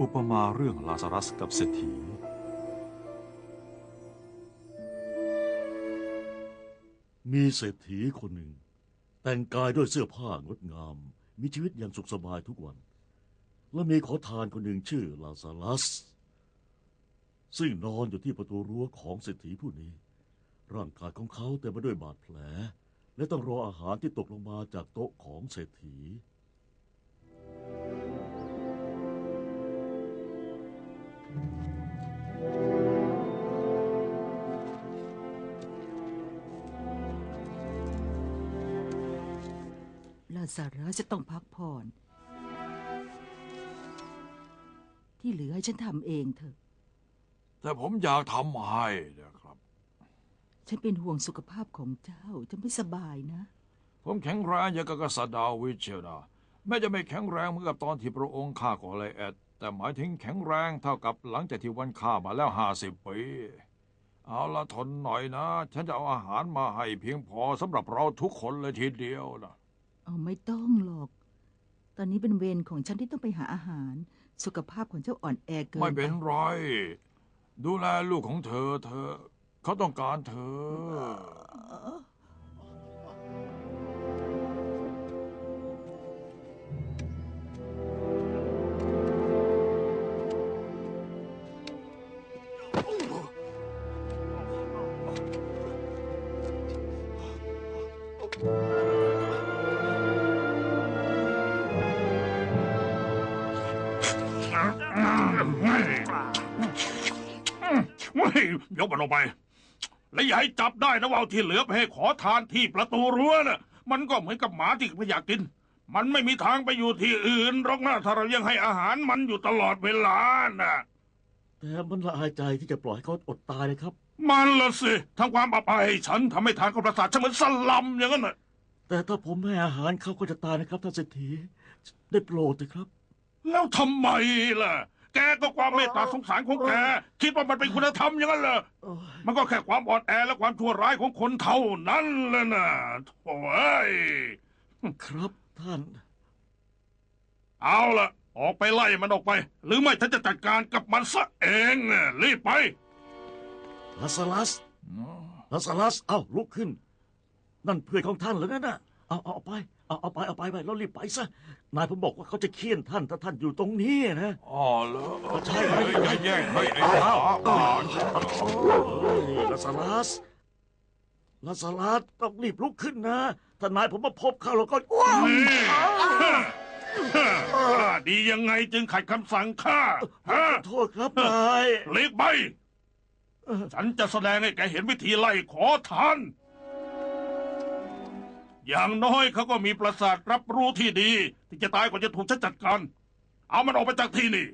อุปมาเรื่องลาซารัสกับเศรษฐี มีเศรษฐีคนหนึ่ง แต่งกายด้วยเสื้อผ้างดงาม มีชีวิตอย่างสุขสบายทุกวัน และมีขอทานคนหนึ่งชื่อลาซาลัส ซึ่งนอนอยู่ที่ประตูรั้วของเศรษฐีผู้นี้ ร่างกายของเขาเต็มไปด้วยบาดแผล และต้องรออาหารที่ตกลงมาจากโต๊ะของเศรษฐีาซารัสจะต้องพักผ่อน ที่เหลือให้ฉันทำเองเถอะ แต่ผมอยากทำให้นะครับ ฉันเป็นห่วงสุขภาพของเจ้าจะไม่สบายนะ ผมแข็งแรงอย่างกับกษัตริย์ดาวิดเชียวนะแม้จะไม่แข็งแรงเหมือนกับตอนที่พระองค์ฆ่ากอไลแอดแต่หมายถึงแข็งแรงเท่ากับหลังจากที่วันฆ่ามาแล้วห้าสิบปีเอาละทนหน่อยนะ ฉันจะเอาอาหารมาให้เพียงพอสำหรับเราทุกคนเลยทีเดียวนะ เอาไม่ต้องหรอก ตอนนี้เป็นเวรของฉันที่ต้องไปหาอาหาร สุขภาพของเจ้าอ่อนแอเกินไม่เป็นไร ดูแลลูกของเธอเธอ เขาต้องการเธอเฮ้ ยยกมันลงไป และอย่าให้จับได้นะว่าเอาที่เหลือไปให้ขอทานที่ประตูรั้วน่ะ มันก็เหมือนกับหมาที่ไม่อยากกิน มันไม่มีทางไปอยู่ที่อื่นหรอกนะถ้าเรายังให้อาหารมันอยู่ตลอดเวลาน่ะ แต่มันละอายใจที่จะปล่อยให้เขาอดตายเลยครับ มันละสิทำความอับอายให้ฉันทำให้ทางกับประสาทฉันเหมือนสลัมอย่างนั้นน่ะ แต่ถ้าผมไม่ให้อาหารเขาก็จะตายนะครับท่านเศรษฐีได้โปรดเถอะครับ แล้วทำไมล่ะ แกก็ความเมตตาสงสารของแกคิดว่ามันเป็นคุณธรรมอย่างนั้นเหรอโอ้ยมันก็แค่ความอ่อนแอและความชั่วร้ายของคนเท่านั้นแหละนะโถ่เอ้ยครับท่าน เอาละออกไปไล่มันออกไป หรือไม่ฉันจะจัดการกับมันซะเองน่ะรีบไปลาซาลัสลาซาลัสเอ้าลุกขึ้น นั่นเพื่อนของท่านเหรอนั่นน่ะ เอาเอาเอาไปเอาเอาไปเอาไปไปแล้วรีบไปซะนายผมบอกว่าเขาจะเคี่ยนท่านถ้าท่านอยู่ตรงนี้นะอ๋อเหรอใช่เฮ้ยอย่าแย่งให้ไอ้หมาบ้าเฮ้ยลาซาลัสลาซาลัสต้องรีบลุกขึ้นนะถ้านายผมมาพบเขาเราก็ว้าวนี่ข้าดียังไงจึงขัดคำสั่งข้าฮะขอโทษครับนายรีบไปฉันจะแสดงให้แกเห็นวิธีไล่ขอทาน อย่างน้อยเขาก็มีประสาทรับรู้ที่ดี ที่จะตายกว่าจะถูกฉันจัดการ เอามันออกไปจากที่นี่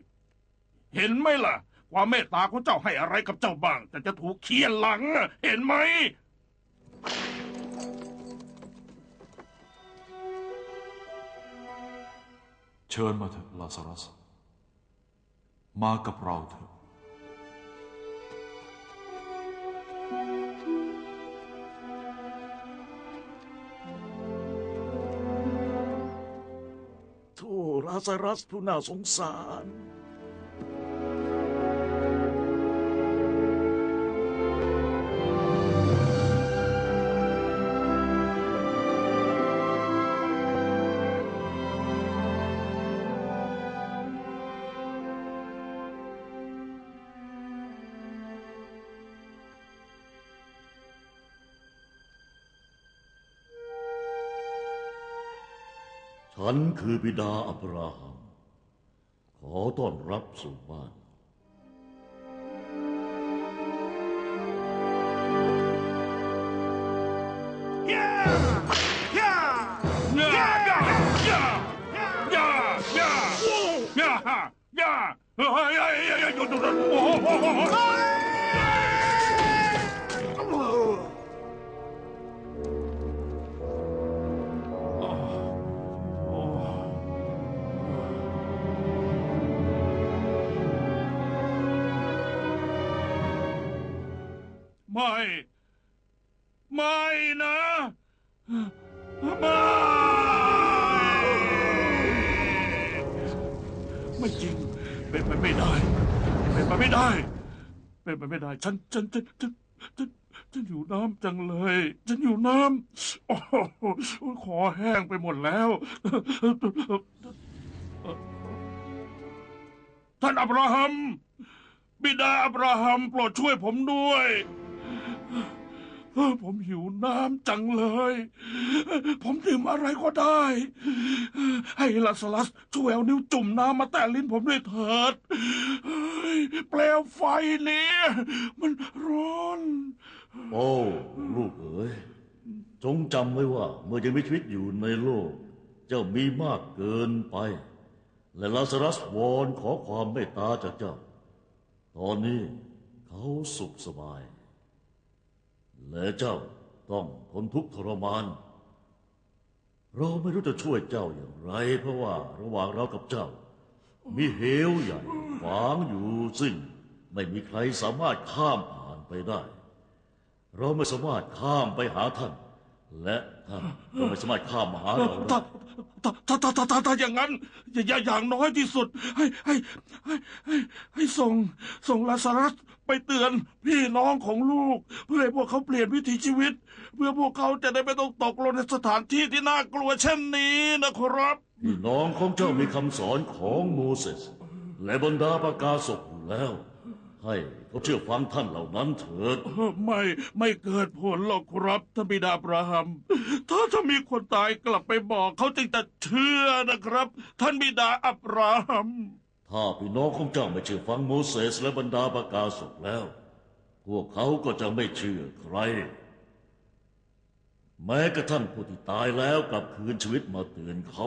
เห็นไหมล่ะ ความเมตตาของเจ้าให้อะไรกับเจ้าบ้าง แต่จะถูกเคี่ยนหลัง เห็นไหมเชิญมาเถอะลาซารัส มากับเราเถอะ ลาซารัสผู้น่าสงสาร ฉันคือบิดาอับราฮัม ขอต้อนรับสู่บ้านย่าย่าย่าย่าย่าย่าย่าย่าเฮ้ยเฮ้ยเฮ้ยเฮ้ยหยุดหยุดหยุดโอ้โหโอ้โหโอ้โห ไม่ ไม่นะไม่ไม่จริง เป็นไปไม่ได้ เป็นไปไม่ได้ เป็นไปไม่ได้ ฉันฉันฉันฉันฉันฉันอยู่น้ำจังเลย ฉันอยู่น้ำโอ้โหขอแห้งไปหมดแล้ว ท่านอับราฮัม บิดาอับราฮัมโปรดช่วยผมด้วย ผมหิวน้ำจังเลย ผมดื่มอะไรก็ได้ ให้ลาสลัสช่วยเอานิ้วจุ่มน้ำมาแตะลิ้นผมด้วยเถิดเปลวไฟเนี่ย มันร้อน โอ้ ลูกเอ๋ยจงจำไว้ว่า เมื่อยังมีชีวิตอยู่ในโลก เจ้ามีมากเกินไป และลาซารัสวอนขอความเมตตาจากเจ้า ตอนนี้เขาสุขสบาย และเจ้าต้องทนทุกข์ทรมาน เราไม่รู้จะช่วยเจ้าอย่างไร เพราะว่าระหว่างเรากับเจ้า มีเหวใหญ่ฝังอยู่ซึ่งไม่มีใครสามารถข้ามผ่านไปได้ เราไม่สามารถข้ามไปหาท่าน และท่านก็ไม่สามารถข้ามมาหาเราได้ ถ้าถ้าถ้าถ้าถ้าถ้าถ้าอย่างนั้นอย่าอย่าอย่างน้อยที่สุด ให้ให้ให้ให้ให้ส่งส่งลาซารัสไปเตือนพี่น้องของลูก เพื่อให้พวกเขาเปลี่ยนวิถีชีวิต เพื่อพวกเขาจะได้ไม่ต้องตกลงในสถานที่ที่น่ากลัวเช่นนี้นะครับ พี่น้องของเจ้ามีคำสอนของโมเสสและบรรดาประกาศกอยู่แล้ว ให้เขาเชื่อฟังท่านเหล่านั้นเถิด ไม่ไม่เกิดผลหรอกครับท่านบิดาอับราฮัม ถ้าถ้ามีคนตายกลับไปบอกเขาจึงจะเชื่อนะครับ ท่านบิดาอับราฮัม ถ้าพี่น้องของเจ้าไม่เชื่อฟังโมเสสและบรรดาประกาศกแล้ว พวกเขาก็จะไม่เชื่อใคร แม้กระทั่งผู้ที่ตายแล้วกลับคืนชีวิตมาเตือนเขา